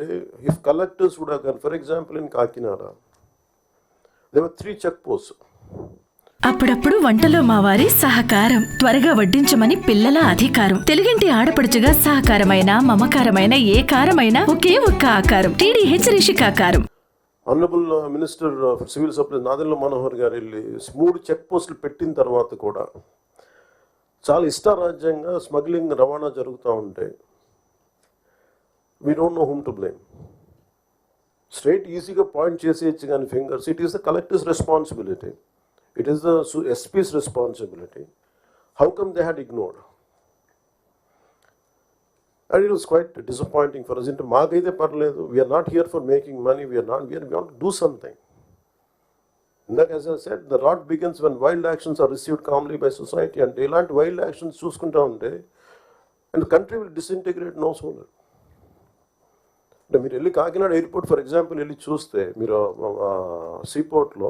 ఉంటే if collectors కూడా కానీ for example in Kakinada they were three check post అప్పుడప్పుడు వంటలో మా వారి సహకారం త్వరగా వడ్డించమని పిల్లల అధికారం. తెలుగింటి ఆడపడుచుగా సహకారమైన మమకారమైన ఏ కారమైనా ఒకే ఒక్క ఆకారం. TDH రిషికాకారం honourable minister for civil supplies Nadella Manohar garu వెళ్ళి మూడు చెక్ పోస్టులు పెట్టిన తర్వాత కూడా చాలా ఇష్టారాజ్యంగా స్మగ్లింగ్ రవాణా జరుగుతూ ఉంటే we don't know whom to blame straight ఈజీగా పాయింట్ చేసేయచ్చు కానీ fingers it is the collector's responsibility it is the SP's responsibility how come they had ignored and it was quite disappointing for us అంటే మాకైతే పర్లేదు we're not here for making money we're not we're want do something ఇందాక as I said the rot begins when wild actions are received calmly by society అంటే ఇలాంటి wild actions చూసుకుంటా ఉంటే and country will disintegrate no sooner అంటే మీరు వెళ్ళి Kakinada airport for example వెళ్ళి చూస్తే మీరు సీపోర్ట్లో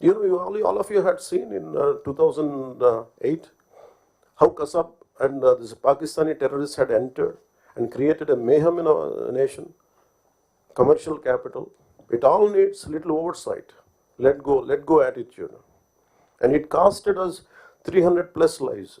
you know, you all, all of you had seen in uh, 2008 how Kasab and uh, this Pakistani terrorists had entered and created a mayhem in our nation, commercial capital. It all needs little oversight, let go, let go attitude. And it costed us 300 plus lives.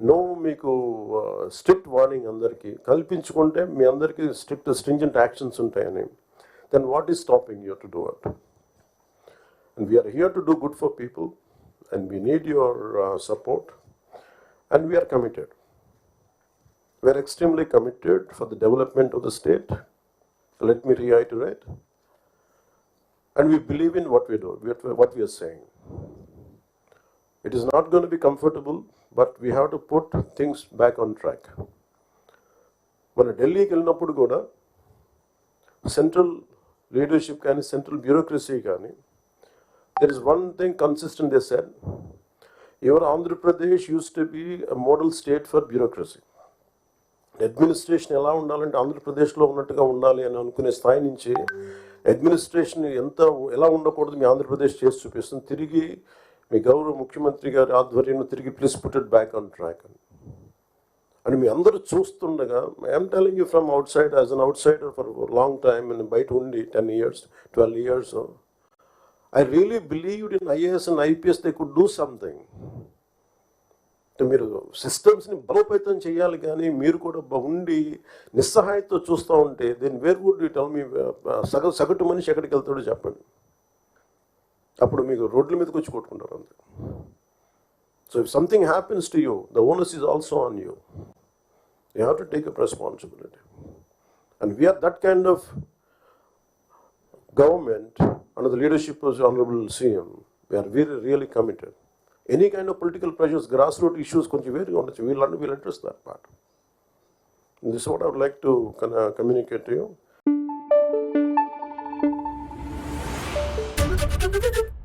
No మీకు strict warning అందరికీ కల్పించుకుంటే మీ అందరికీ strict stringent actions ఉంటాయని then what is stopping you to do at And we are here to do good for people, and we need your uh, support, and we are committed. We are extremely committed for the development of the state. Let me reiterate. And we believe in what we do, we- what we are saying. It is not going to be comfortable, but we have to put things back on track మన ఢిల్లీకి వెళ్ళినప్పుడు కూడా central leadership కానీ central bureaucracy కానీ there is one thing consistent they said your Andhra Pradesh used to to model state for bureaucracy administration ఎలా ఉండాలంటే ఆంధ్రప్రదేశ్లో ఉన్నట్టుగా ఉండాలి అని అనుకునే స్థాయి నుంచి అడ్మినిస్ట్రేషన్ ఎంత ఎలా ఉండకూడదు మీ ఆంధ్రప్రదేశ్ చేసి చూపిస్తుంది. తిరిగి మీ గౌరవ ముఖ్యమంత్రి గారి ఆధ్వర్యంలో తిరిగి please putted back on track అని. అని మీ అందరూ చూస్తుండగా I'm telling you from outside as an outsider for long time బయట ఉండి ten years twelve years I really believed in IAS and IPS they could do something మీరు సిస్టమ్స్ని బలోపేతం చేయాలి కానీ మీరు కూడా ఉండి నిస్సహాయంతో చూస్తూ ఉంటే then where would you tell me సగ సగటు మనిషి ఎక్కడికి వెళ్తాడో చెప్పండి. అప్పుడు మీకు రోడ్ల మీదకి వచ్చి కొట్టుకుంటారు అంతే. So if something happens to you the owners is also on you you have to take up responsibility and we're that kind of government and the leadership of honourable CM we're very really committed any kind of political pressures grass root issues కొంచెం వేరుగా ఉండొచ్చు. వీళ్ళని వీళ్ళు address that part this what I would like to communicate you Thank you.